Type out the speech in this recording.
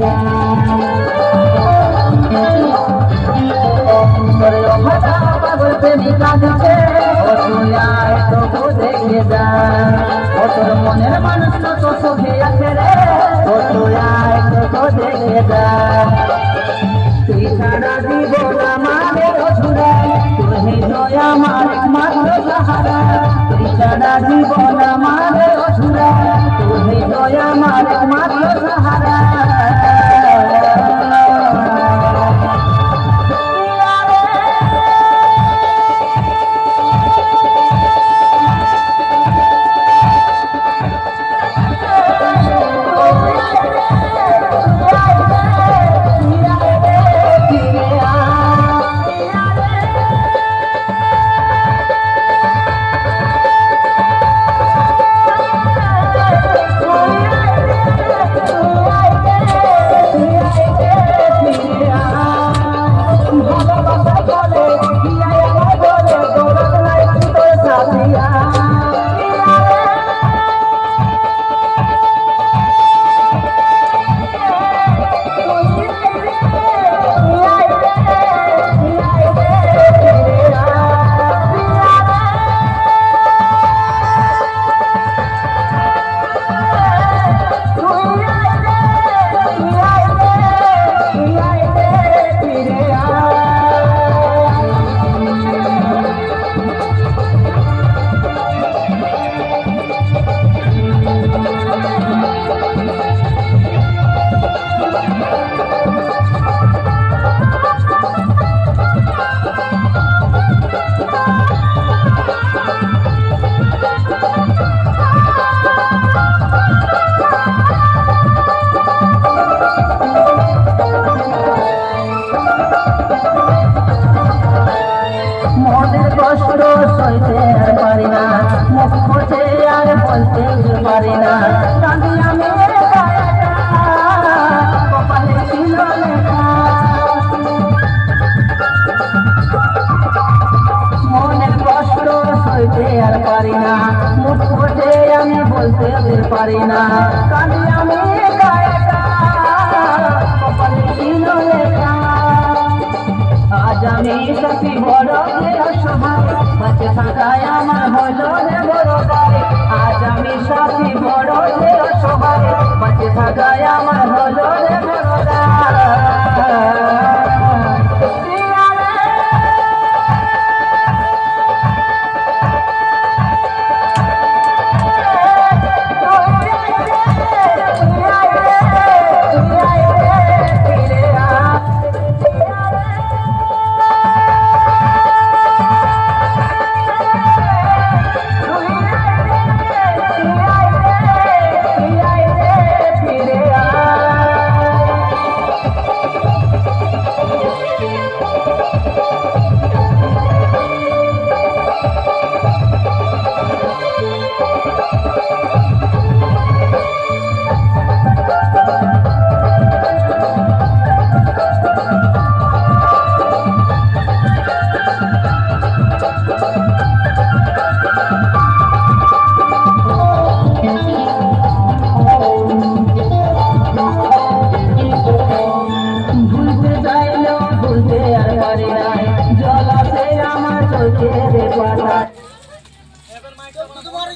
তোর তো ও মনের মানুষ কত সুখে আছে রে তোর আয় তো দেখে যা তুই ছাড়া জীবন আমাদের তুই আমার তুই ছাড়া জীবন আমাদের পারি না। কাঁদি আমি আজ আমি সখী বড় বাঁচে থাকায় আমার হলো রে বড় আজ আমি সখী বড় বাঁচে থাকায় আমার হলো রে বড়